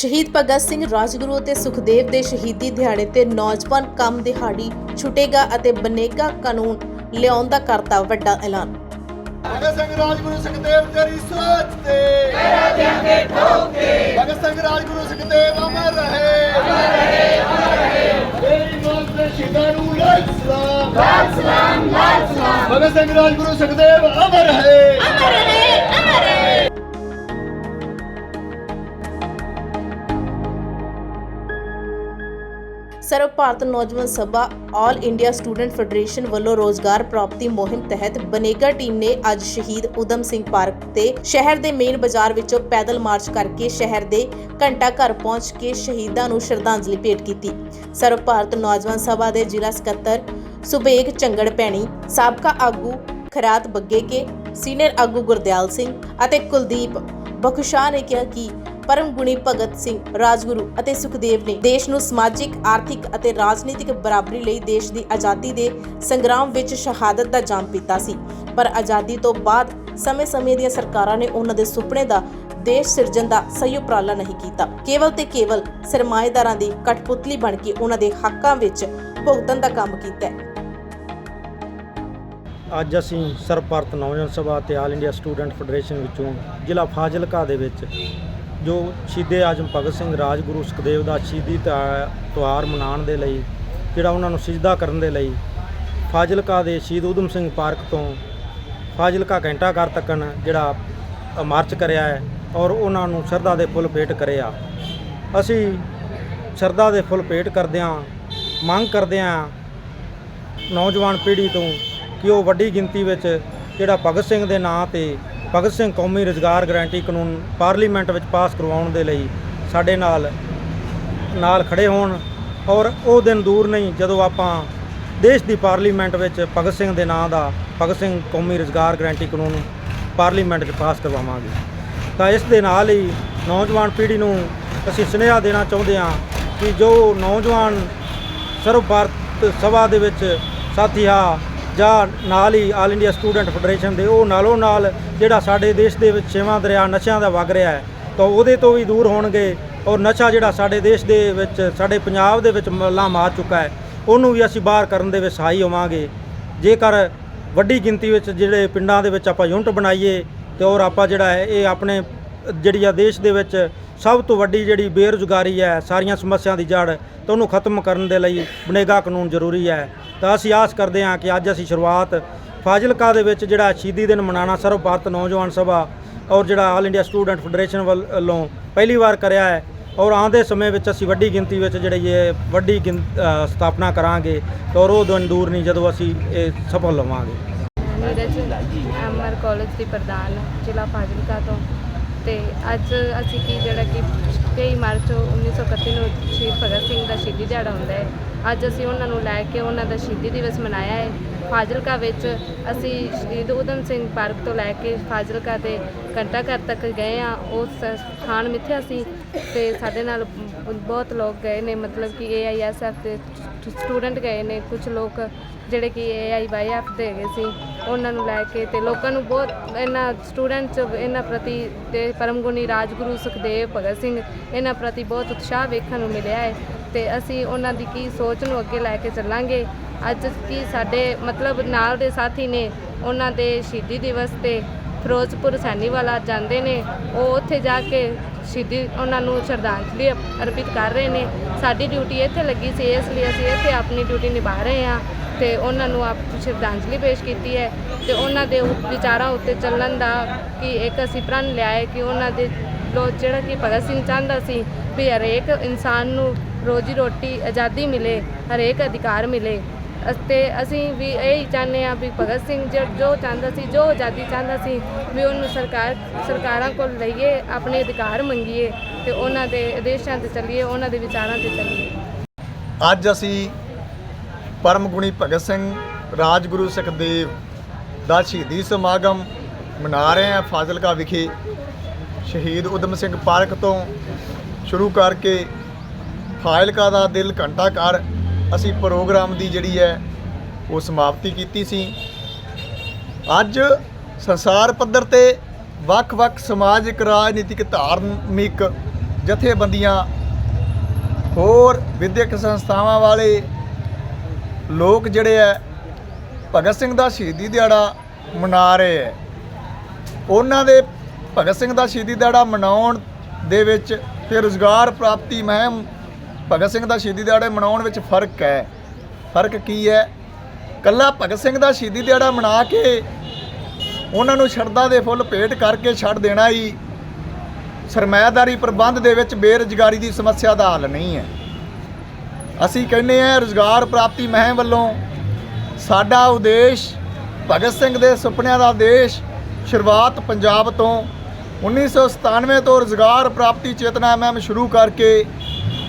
ਸ਼ਹੀਦ ਭਗਤ ਸਿੰਘ ਰਾਜਗੁਰੂ ਅਤੇ ਸੁਖਦੇਵ ਦੇ ਸ਼ਹੀਦੀ ਦਿਹਾੜੇ ਤੇ ਨੌਜਵਾਨ ਕੰਮ ਦਿਹਾੜੀ ਛੁਟੇਗਾ ਅਤੇ ਬਨੇਗਾ ਕਾਨੂੰਨ ਲਿਆਉਣ ਦਾ ਕਰਤਾ ਵੱਡਾ ਐਲਾਨ। ਭਗਤ ਸਿੰਘ ਰਾਜਗੁਰੂ ਸੁਖਦੇਵ ਤੇਰੀ ਸੋਚ ਤੇ। ਤੇਰਾ ਦਿਆਂਗੇ ਠੋਕ ਕੇ ਭਗਤ ਸਿੰਘ ਰਾਜਗੁਰੂ ਸੁਖਦੇਵ ਅਮਰ ਰਹੇ। ਅਮਰ ਰਹੇ ਅਮਰ ਰਹੇ। ਤੇਰੀ ਮੌਤ ਦੇ ਸ਼ਹੀਦਾਂ ਨੂੰ ਲਾਲ ਸਲਾਮ। ਲਾਲ ਸਲਾਮ ਲਾਲ ਸਲਾਮ। ਭਗਤ ਸਿੰਘ ਰਾਜਗੁਰੂ ਸੁਖਦੇਵ ਅਮਰ ਰਹੇ। Sarv Bharat Naujawan Sabha All India Student Federation ਵੱਲੋਂ ਰੋਜ਼ਗਾਰ ਪ੍ਰਾਪਤੀ ਮੁਹਿੰਮ ਤਹਿਤ ਬਨੇਗਾ ਟੀਮ ਨੇ ਅੱਜ ਸ਼ਹੀਦ ਉਦਮ ਸਿੰਘ ਪਾਰਕ ਤੇ ਸ਼ਹਿਰ ਦੇ ਮੇਨ ਬਾਜ਼ਾਰ ਵਿੱਚੋਂ ਪੈਦਲ ਮਾਰਚ ਕਰਕੇ ਸ਼ਹਿਰ ਦੇ ਘੰਟਾ ਘਰ ਪਹੁੰਚ ਕੇ ਸ਼ਹੀਦਾਂ ਨੂੰ ਸ਼ਰਧਾਂਜਲੀ ਭੇਟ ਕੀਤੀ। ਸਰਵ ਭਾਰਤ ਨੌਜਵਾਨ ਸਭਾ ਦੇ ਜ਼ਿਲ੍ਹਾ ਸਕੱਤਰ ਸੁਬੇਗ ਚੰਗੜ ਪੈਣੀ ਸਾਬਕਾ ਆਗੂ ਖਰਾਤ ਬੱਗੇ ਕੇ ਸੀਨੀਅਰ ਆਗੂ ਗੁਰਦਿਆਲ ਸਿੰਘ ਅਤੇ ਕੁਲਦੀਪ ਬਖੁਸ਼ਾ ਨੇ ਕਿਹਾ ਕਿ ਪਰਮ ਗੁਣੀ ਭਗਤ ਸਿੰਘ, ਰਾਜਗੁਰੂ ਅਤੇ ਸੁਖਦੇਵ ਨੇ ਦੇਸ਼ ਨੂੰ ਸਮਾਜਿਕ, ਆਰਥਿਕ ਅਤੇ ਰਾਜਨੀਤਿਕ ਬਰਾਬਰੀ ਲਈ ਦੇਸ਼ ਦੀ ਆਜ਼ਾਦੀ ਦੇ ਸੰਗਰਾਮ ਵਿੱਚ ਸ਼ਹਾਦਤ ਦਾ ਜਾਮ ਪੀਤਾ ਸੀ। ਪਰ ਆਜ਼ਾਦੀ ਤੋਂ ਬਾਅਦ ਸਮੇਂ-ਸਮੇਂ ਦੀਆਂ ਸਰਕਾਰਾਂ ਨੇ ਉਹਨਾਂ ਦੇ ਸੁਪਨੇ ਦਾ ਦੇਸ਼ ਸਿਰਜਣ ਦਾ ਸਹੀ ਉਪਰਾਲਾ ਨਹੀਂ ਕੀਤਾ। ਕੇਵਲ ਤੇ ਕੇਵਲ ਸਰਮਾਏਦਾਰਾਂ ਦੀ ਕਠਪੁਤਲੀ ਬਣ ਕੇ ਉਹਨਾਂ ਦੇ ਹੱਕਾਂ ਵਿੱਚ ਭੁਗਤਣ ਦਾ ਕੰਮ ਕੀਤਾ ਹੈ। ਅੱਜ ਅਸੀਂ ਸਰਬ ਭਾਰਤ ਨੌਜਵਾਨ ਸਭਾ ਤੇ ਆਲ ਇੰਡੀਆ ਸਟੂਡੈਂਟ ਫੈਡਰੇਸ਼ਨ ਵਿੱਚੋਂ ਜ਼ਿਲ੍ਹਾ ਫਾਜ਼ਿਲਕਾ ਦੇ ਵਿੱਚ ਜੋ ਸ਼ਹੀਦੇ ਆਜਮ ਭਗਤ ਸਿੰਘ ਰਾਜਗੁਰੂ ਸੁਖਦੇਵ ਦਾ ਸ਼ਹੀਦੀ ਤਿਉਹਾ- ਤਿਉਹਾਰ ਮਨਾਉਣ ਦੇ ਲਈ, ਜਿਹੜਾ ਉਹਨਾਂ ਨੂੰ ਸਿਜਦਾ ਕਰਨ ਦੇ ਲਈ ਫਾਜ਼ਿਲਕਾ ਦੇ ਸ਼ਹੀਦ ਊਧਮ ਸਿੰਘ ਪਾਰਕ ਤੋਂ ਫਾਜ਼ਿਲਕਾ ਘੰਟਾ ਘਰ ਤੱਕਣ ਜਿਹੜਾ ਮਾਰਚ ਕਰਿਆ ਹੈ ਔਰ ਉਹਨਾਂ ਨੂੰ ਸ਼ਰਧਾ ਦੇ ਫੁੱਲ ਭੇਟ ਕਰਿਆ ਅਸੀਂ ਸ਼ਰਧਾ ਦੇ ਫੁੱਲ ਭੇਟ ਕਰਦਿਆਂ, ਮੰਗ ਕਰਦਿਆਂ ਨੌਜਵਾਨ ਪੀੜ੍ਹੀ ਤੋਂ ਕਿ ਉਹ ਵੱਡੀ ਗਿਣਤੀ ਵਿੱਚ ਜਿਹੜਾ ਭਗਤ ਸਿੰਘ ਦੇ ਨਾਂ ਤੇ ਭਗਤ ਸਿੰਘ ਕੌਮੀ ਰੁਜ਼ਗਾਰ ਗਾਰੰਟੀ ਕਾਨੂੰਨ ਪਾਰਲੀਮੈਂਟ ਵਿੱਚ ਪਾਸ ਕਰਵਾਉਣ ਦੇ ਲਈ ਸਾਡੇ ਨਾਲ ਨਾਲ ਖੜੇ ਹੋਣ ਔਰ ਉਹ ਦਿਨ ਦੂਰ ਨਹੀਂ, ਜਦੋਂ ਆਪਾਂ ਦੇਸ਼ ਦੀ ਪਾਰਲੀਮੈਂਟ ਵਿੱਚ ਭਗਤ ਸਿੰਘ ਦੇ ਨਾਂ ਦਾ, ਭਗਤ ਸਿੰਘ ਕੌਮੀ ਰੁਜ਼ਗਾਰ ਗਾਰੰਟੀ ਕਾਨੂੰਨ ਪਾਰਲੀਮੈਂਟ 'ਚ ਪਾਸ ਕਰਵਾਵਾਂਗੇ। ਤਾਂ ਇਸ ਦੇ ਨਾਲ ਹੀ ਨੌਜਵਾਨ ਪੀੜ੍ਹੀ ਨੂੰ ਅਸੀਂ ਸੁਨੇਹਾ ਦੇਣਾ ਚਾਹੁੰਦੇ ਹਾਂ ਕਿ ਜੋ ਨੌਜਵਾਨ ਸਰਵ ਭਾਰਤ ਸਭਾ ਦੇ ਵਿੱਚ ਸਾਥੀ ਆ ਜਾਂ ਨਾਲ ਹੀ ਆਲ ਇੰਡੀਆ ਸਟੂਡੈਂਟ ਫੈਡਰੇਸ਼ਨ ਦੇ, ਉਹ ਨਾਲੋਂ ਨਾਲ ਜਿਹੜਾ ਸਾਡੇ ਦੇਸ਼ ਦੇ ਵਿੱਚ ਛੇਵਾਂ ਦਰਿਆ ਨਸ਼ਿਆਂ ਦਾ ਵਗ ਰਿਹਾ ਹੈ, ਤਾਂ ਉਹਦੇ ਤੋਂ ਵੀ ਦੂਰ ਹੋਣਗੇ ਔਰ ਨਸ਼ਾ ਜਿਹੜਾ ਸਾਡੇ ਦੇਸ਼ ਦੇ ਵਿੱਚ, ਸਾਡੇ ਪੰਜਾਬ ਦੇ ਵਿੱਚ ਮੱਲਾ ਮਾਰ ਚੁੱਕਾ ਹੈ, ਉਹਨੂੰ ਵੀ ਅਸੀਂ ਬਾਹਰ ਕਰਨ ਦੇ ਵਿੱਚ ਸਹਾਈ ਹੋਵਾਂਗੇ। ਜੇਕਰ ਵੱਡੀ ਗਿਣਤੀ ਵਿੱਚ ਜਿਹੜੇ ਪਿੰਡਾਂ ਦੇ ਵਿੱਚ ਆਪਾਂ ਯੂਨਿਟ ਬਣਾਈਏ ਤੇ ਔਰ ਆਪਾਂ ਜਿਹੜਾ ਹੈ, ਇਹ ਆਪਣੇ ਜਿਹੜੀ ਆ ਦੇਸ਼ ਦੇ ਵਿੱਚ ਸਭ ਤੋਂ ਵੱਡੀ ਜਿਹੜੀ ਬੇਰੁਜ਼ਗਾਰੀ ਹੈ, ਸਾਰੀਆਂ ਸਮੱਸਿਆ ਦੀ ਜੜ, ਤਾਂ ਉਹਨੂੰ ਖਤਮ ਕਰਨ ਦੇ ਲਈ ਬਨੇਗਾ ਕਾਨੂੰਨ ਜ਼ਰੂਰੀ ਹੈ। ਤਾਂ ਅਸੀਂ ਆਸ ਕਰਦੇ ਹਾਂ ਕਿ ਅੱਜ ਅਸੀਂ ਸ਼ੁਰੂਆਤ ਫਾਜ਼ਿਲਕਾ ਦੇ ਵਿੱਚ ਜਿਹੜਾ ਸ਼ਹੀਦੀ ਦਿਨ ਮਨਾਉਣਾ ਸਰਵ ਭਾਰਤ ਨੌਜਵਾਨ ਸਭਾ ਔਰ ਜਿਹੜਾ ਆਲ ਇੰਡੀਆ ਸਟੂਡੈਂਟ ਫੈਡਰੇਸ਼ਨ ਵੱਲੋਂ ਪਹਿਲੀ ਵਾਰ ਕਰਿਆ ਹੈ ਔਰ ਆਉਂਦੇ ਸਮੇਂ ਵਿੱਚ ਅਸੀਂ ਵੱਡੀ ਗਿਣਤੀ ਵਿੱਚ ਜਿਹੜੀ ਇਹ ਵੱਡੀ ਗਿਣ- ਸਥਾਪਨਾ ਕਰਾਂਗੇ ਔਰ ਉਹ ਦਿਨ ਦੂਰ ਨਹੀਂ ਜਦੋਂ ਅਸੀਂ ਇਹ ਸਫਲ ਲਵਾਂਗੇ। ਨੀਰਜ ਐਮਆਰ ਕਾਲਜ ਦੀ ਪ੍ਰਧਾਨ, ਜ਼ਿਲ੍ਹਾ ਫਾਜ਼ਿਲਕਾ ਤੋਂ। ਤੇ ਅੱਜ ਅਸੀਂ ਕੀ ਜਿਹੜਾ ਕਿ 23 ਮਾਰਚ 1931 ਨੂੰ ਸ਼ਹੀਦ ਭਗਤ ਸਿੰਘ ਦਾ ਸ਼ਹੀਦੀ ਦਿਹਾੜਾ ਹੁੰਦਾ ਹੈ। ਅੱਜ ਅਸੀਂ ਉਹਨਾਂ ਨੂੰ ਲੈ ਕੇ ਉਹਨਾਂ ਦਾ ਸ਼ਹੀਦੀ ਦਿਵਸ ਮਨਾਇਆ ਹੈ। ਫਾਜ਼ਿਲਕਾ ਵਿੱਚ ਅਸੀਂ ਸ਼ਹੀਦ ਊਧਮ ਸਿੰਘ ਪਾਰਕ ਤੋਂ ਲੈ ਕੇ ਫਾਜ਼ਿਲਕਾ ਦੇ ਘੰਟਾ ਘਰ ਤੱਕ ਗਏ ਆ ਉਸ ਸਥਾਨ ਮਿੱਥਿਆ ਸੀ ਤੇ ਸਾਡੇ ਨਾਲ ਬ- ਬਹੁਤ ਲੋਕ ਗਏ ਨੇ। ਮਤਲਬ ਕਿ ਏਆਈਐਸਐਫ ਦੇ ਸਟੂਡੈਂਟ ਗਏ ਨੇ ਕੁਝ ਲੋਕ ਜਿਹੜੇ ਕਿ ਏਆਈਵਾਈਐਫ ਦੇ ਹੈਗੇ ਸੀ, ਉਹਨਾਂ ਨੂੰ ਲੈ ਕੇ ਤੇ ਲੋਕਾਂ ਨੂੰ ਬਹੁਤ ਇਹਨਾਂ ਸਟੂਡੈਂਟਸ ਇਹਨਾਂ ਪ੍ਰਤੀ ਤੇ ਪਰਮਗੁਣੀ ਰਾਜਗੁਰੂ ਸੁਖਦੇਵ ਭਗਤ ਸਿੰਘ ਇਹਨਾਂ ਪ੍ਰਤੀ ਬਹੁਤ ਉਤਸ਼ਾਹ ਵੇਖਣ ਨੂੰ ਮਿਲਿਆ ਹੈ ਤੇ ਅਸੀਂ ਉਹਨਾਂ ਦੀ ਕੀ ਸੋਚ ਨੂੰ ਅੱਗੇ ਲੈ ਕੇ ਚੱਲਾਂਗੇ। ਅੱਜ ਕੀ ਸਾਡੇ ਮਤਲਬ ਨਾਲ ਦੇ ਸਾਥੀ ਨੇ, ਉਹਨਾਂ ਦੇ ਸ਼ਹੀਦੀ ਦਿਵਸ ਤੇ ਫਿਰੋਜ਼ਪੁਰ ਸੈਨੀਵਾਲਾ ਜਾਂਦੇ ਨੇ, ਉਹ ਉੱਥੇ ਜਾ ਕੇ ਸ਼ਹੀਦੀ ਉਹਨਾਂ ਨੂੰ ਸ਼ਰਧਾਂਜਲੀ ਅਰਪਿਤ ਕਰ ਰਹੇ ਨੇ। ਸਾਡੀ ਡਿਊਟੀ ਇੱਥੇ ਲੱਗੀ ਸੀ, ਇਸ ਲਈ ਅਸੀਂ ਇੱਥੇ ਆਪਣੀ ਡਿਊਟੀ ਨਿਭਾ ਰਹੇ ਹਾਂ ਤੇ ਉਹਨਾਂ ਨੂੰ ਆਪ ਸ਼ਰਧਾਂਜਲੀ ਪੇਸ਼ ਕੀਤੀ ਹੈ ਤੇ ਉਹਨਾਂ ਦੇ ਵਿਚਾਰਾਂ ਉੱਤੇ ਚੱਲਣ ਦਾ ਕਿ ਇੱਕ ਅਸੀਂ ਪ੍ਰਣ ਲਿਆ ਹੈ ਕਿ ਉਹਨਾਂ ਦੇ ਲੋ, ਜਿਹੜਾ ਕਿ ਭਗਤ ਸਿੰਘ ਚਾਹੁੰਦਾ ਸੀ ਵੀ ਹਰੇਕ ਇਨਸਾਨ ਨੂੰ ਰੋਜੀ ਰੋਟੀ ਆਜ਼ਾਦੀ ਮਿਲੇ, ਹਰੇਕ ਅਧਿਕਾਰ ਮਿਲੇ। ਅਸ- ਅਸੀਂ ਵੀ ਇਹ ਹੀ ਚਾਹੁੰਦੇ ਹਾਂ ਵੀ ਭਗਤ ਸਿੰਘ ਜ- ਜੋ ਚਾਹੁੰਦਾ ਸੀ, ਜੋ ਆਜ਼ਾਦੀ ਚਾਹੁੰਦਾ ਸੀ, ਵੀ ਉਹਨੂੰ ਸਰਕਾਰ ਸਰਕਾਰਾਂ ਕੋਲ ਲਈਏ ਆਪਣੇ ਅਧਿਕਾਰ ਮੰਗੀਏ ਤੇ ਉਹਨਾਂ ਦੇ ਆਦੇਸ਼ਾਂ ਤੇ ਚੱਲੀਏ, ਉਹਨਾਂ ਦੇ ਵਿਚਾਰਾਂ ਤੇ ਚੱਲੀਏ। ਅੱਜ ਅਸੀਂ ਪਰਮ ਗੁਣੀ ਭਗਤ ਸਿੰਘ, ਰਾਜਗੁਰੂ ਸੁਖਦੇਵ ਦਾ ਸ਼ਹੀਦੀ ਸਮਾਗਮ ਮਨਾ ਰਹੇ ਹਾਂ ਫਾਜ਼ਿਲਕਾ ਵਿਖੇ। ਸ਼ਹੀਦ ਉਦਮ ਸਿੰਘ ਪਾਰਕ ਤੋਂ ਸ਼ੁਰੂ ਕਰਕੇ ਫਾਜ਼ਿਲਕਾ ਦਾ ਦਿਲ ਘੰਟਾ ਘਰ ਅਸੀਂ ਪ੍ਰੋਗਰਾਮ ਦੀ ਜਿਹੜੀ ਹੈ ਉਹ ਸਮਾਪਤੀ ਕੀਤੀ ਸੀ। ਅੱਜ ਸੰਸਾਰ ਪੱਧਰ ਤੇ ਵੱਖ-ਵੱਖ ਸਮਾਜਿਕ, ਰਾਜਨੀਤਿਕ, ਧਾਰਮਿਕ ਜਥੇਬੰਦੀਆਂ ਹੋਰ ਵਿਦਿਅਕ ਸੰਸਥਾਵਾਂ ਵਾਲੇ ਲੋਕ ਜਿਹੜੇ ਐ ਭਗਤ ਸਿੰਘ ਦਾ ਸ਼ਹੀਦੀ ਦਿਹਾੜਾ ਮਨਾ ਰਹੇ ਐ ਉਹਨਾਂ ਦੇ ਭਗਤ ਸਿੰਘ ਦਾ ਸ਼ਹੀਦੀ ਦਿਹਾੜਾ ਮਨਾਉਣ ਦੇ ਵਿੱਚ ਤੇ ਰੁਜ਼ਗਾਰ ਪ੍ਰਾਪਤੀ ਮਹਿਮ ਭਗਤ ਸਿੰਘ ਦਾ ਸ਼ਹੀਦੀ ਦਿਹਾੜਾ ਮਨਾਉਣ ਵਿੱਚ ਫ਼ਰਕ ਹੈ। ਫ਼ਰਕ ਕੀ ਹੈ? ਕੱਲਾ ਭਗਤ ਸਿੰਘ ਦਾ ਸ਼ਹੀਦੀ ਦਿਹਾੜਾ ਮਨਾ ਕੇ ਉਹਨਾਂ ਨੂੰ ਸ਼ਰਧਾ ਦੇ ਫੁੱਲ ਭੇਟ ਕਰਕੇ ਛੱਡ ਦੇਣਾ ਹੀ ਸਰਮਾਇਦਾਰੀ ਪ੍ਰਬੰਧ ਦੇ ਵਿੱਚ ਬੇਰੁਜ਼ਗਾਰੀ ਦੀ ਸਮੱਸਿਆ ਦਾ ਹੱਲ ਨਹੀਂ ਹੈ। ਅਸੀਂ ਕਹਿੰਦੇ ਹਾਂ, ਰੁਜ਼ਗਾਰ ਪ੍ਰਾਪਤੀ ਮਹਿਮ ਵੱਲੋਂ ਸਾਡਾ ਉਦੇਸ਼ ਭਗਤ ਸਿੰਘ ਦੇ ਸੁਪਨਿਆਂ ਦਾ ਦੇਸ਼ ਸ਼ੁਰੂਆਤ ਪੰਜਾਬ ਤੋਂ 1997 ਤੋਂ ਰੁਜ਼ਗਾਰ ਪ੍ਰਾਪਤੀ ਚੇਤਨਾ ਮਹਿਮ ਸ਼ੁਰੂ ਕਰਕੇ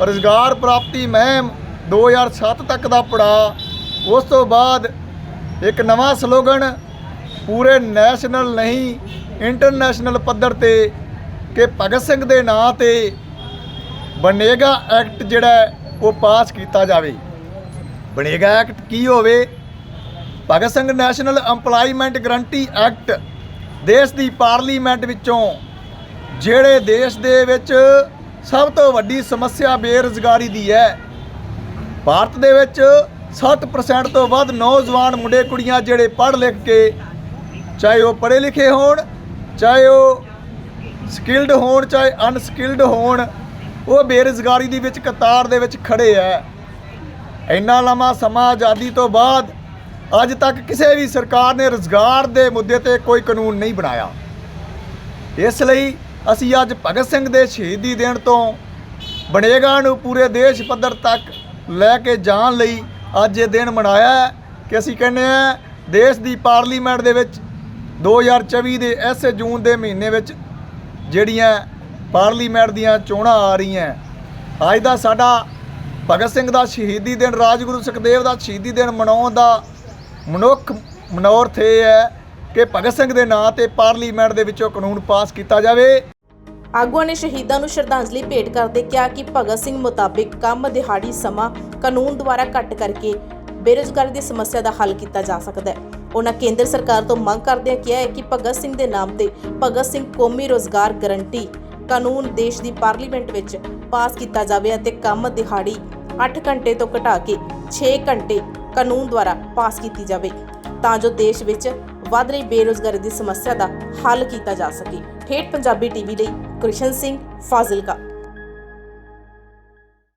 ਰੁਜ਼ਗਾਰ ਪ੍ਰਾਪਤੀ ਮੁਹਿੰਮ 2007 ਤੱਕ ਦਾ ਪੜਾਅ। ਉਸ ਤੋਂ ਬਾਅਦ ਇੱਕ ਨਵਾਂ ਸਲੋਗਨ, ਪੂਰੇ ਨੈਸ਼ਨਲ ਨਹੀਂ, ਇੰਟਰਨੈਸ਼ਨਲ ਪੱਧਰ ਤੇ ਕਿ ਭਗਤ ਸਿੰਘ ਦੇ ਨਾਂ ਤੇ ਬਨੇਗਾ ਐਕਟ ਜਿਹੜਾ ਉਹ ਪਾਸ ਕੀਤਾ ਜਾਵੇ। ਬਨੇਗਾ ਐਕਟ ਕੀ ਹੋਵੇ? Bhagat Singh national EMPLOYMENT guarantee act ਦੇਸ਼ ਦੀ ਪਾਰਲੀਮੈਂਟ ਵਿੱਚੋਂ, ਜਿਹੜੇ ਦੇਸ਼ ਦੇ ਵਿੱਚ ਸਭ ਤੋਂ ਵੱਡੀ ਸਮੱਸਿਆ ਬੇਰੁਜ਼ਗਾਰੀ ਦੀ ਹੈ। ਭਾਰਤ ਦੇ ਵਿੱਚ 60% ਤੋਂ ਵੱਧ ਨੌਜਵਾਨ ਮੁੰਡੇ ਕੁੜੀਆਂ ਜਿਹੜੇ ਪੜ੍ਹ ਲਿਖ ਕੇ ਚਾਹੇ ਉਹ ਪੜ੍ਹੇ ਲਿਖੇ ਹੋਣ, ਚਾਹੇ ਉਹ ਸਕਿਲਡ ਹੋਣ, ਚਾਹੇ ਅਨਸਕਿਲਡ ਹੋਣ, ਉਹ ਬੇਰੁਜ਼ਗਾਰੀ ਦੀ ਵਿੱਚ ਕਤਾਰ ਦੇ ਵਿੱਚ ਖੜੇ ਐ ਇੰਨਾ ਲੰਮਾ ਸਮਾਂ ਆਜ਼ਾਦੀ ਤੋਂ ਬਾਅਦ ਅੱਜ ਤੱਕ ਕਿਸੇ ਵੀ ਸਰਕਾਰ ਨੇ ਰੁਜ਼ਗਾਰ ਦੇ ਮੁੱਦੇ ਤੇ ਕੋਈ ਕਾਨੂੰਨ ਨਹੀਂ ਬਣਾਇਆ। ਇਸ ਲਈ ਅਸੀਂ ਅੱਜ ਭਗਤ ਸਿੰਘ ਦੇ ਸ਼ਹੀਦੀ ਦੇਣ ਤੋਂ ਬਣੇਗਾ ਨੂੰ ਪੂਰੇ ਦੇਸ਼ ਪੱਧਰ ਤੱਕ ਲੈ ਕੇ ਜਾਣ ਲਈ ਅੱਜ ਇਹ ਦਿਨ ਮਨਾਇਆ ਕਿ ਅਸੀਂ ਕਹਿੰਦੇ ਆ ਦੇਸ਼ ਦੀ ਪਾਰਲੀਮੈਂਟ ਦੇ ਵਿੱਚ 2024 ਦੇ ਐਸੇ ਜੂਨ ਦੇ ਮਹੀਨੇ ਵਿੱਚ ਜਿਹੜੀਆਂ ਪਾਰਲੀਮੈਂਟ ਦੀਆਂ ਚੋਣਾਂ ਆ ਰਹੀਆਂ ਅੱਜ ਦਾ ਸਾਡਾ ਭਗਤ ਸਿੰਘ ਦਾ ਸ਼ਹੀਦੀ ਦਿਨ, ਰਾਜਗੁਰੂ ਸੁਖਦੇਵ ਦਾ ਸ਼ਹੀਦੀ ਦਿਨ ਮਨਾਉਣ ਦਾ ਮਨੁੱਖ ਮਨੋਰਥ ਇਹ ਹੈ ਕਿ ਭਗਤ ਸਿੰਘ ਦੇ ਨਾਂ ਤੇ ਪਾਰਲੀਮੈਂਟ ਦੇ ਵਿੱਚੋਂ ਕਾਨੂੰਨ ਪਾਸ ਕੀਤਾ ਜਾਵੇ। ਆਗੂਆਂ ਨੇ ਸ਼ਹੀਦਾਂ ਨੂੰ ਸ਼ਰਧਾਂਜਲੀ ਭੇਟ ਕਰਦੇ ਕਿਹਾ ਕਿ ਭਗਤ ਸਿੰਘ ਮੁਤਾਬਿਕ ਕੰਮ ਦਿਹਾੜੀ ਸਮਾਂ ਕਾਨੂੰਨ ਦੁਆਰਾ ਘੱਟ ਕਰਕੇ ਬੇਰੁਜ਼ਗਾਰੀ ਦੀ ਸਮੱਸਿਆ ਦਾ ਹੱਲ ਕੀਤਾ ਜਾ ਸਕਦਾ ਹੈ। ਉਹਨਾਂ ਕੇਂਦਰ ਸਰਕਾਰ ਤੋਂ ਮੰਗ ਕਰਦਿਆਂ ਕਿਹਾ ਹੈ ਕਿ ਭਗਤ ਸਿੰਘ ਦੇ ਨਾਮ ਤੇ ਭਗਤ ਸਿੰਘ ਕੌਮੀ ਰੋਜ਼ਗਾਰ ਗਰੰਟੀ ਕਾਨੂੰਨ ਦੇਸ਼ ਦੀ ਪਾਰਲੀਮੈਂਟ ਵਿੱਚ ਪਾਸ ਕੀਤਾ ਜਾਵੇ ਅਤੇ ਕੰਮ ਦਿਹਾੜੀ 8 ਘੰਟੇ ਤੋਂ ਘਟਾ ਕੇ 6 ਘੰਟੇ ਕਾਨੂੰਨ ਦੁਆਰਾ ਪਾਸ ਕੀਤੀ ਜਾਵੇ। ਤਾਂ ਜੋ ਦੇਸ਼ ਵਿੱਚ ਵੱਧ ਰਹੀ ਬੇਰੁਜ਼ਗਾਰੀ ਦੀ ਸਮੱਸਿਆ ਦਾ ਹੱਲ ਕੀਤਾ ਜਾ ਸਕੇ। ਠੇਠ ਪੰਜਾਬੀ ਟੀਵੀ ਲਈ ਕ੍ਰਿਸ਼ਨ ਸਿੰਘ ਫਾਜ਼ਿਲਕਾ।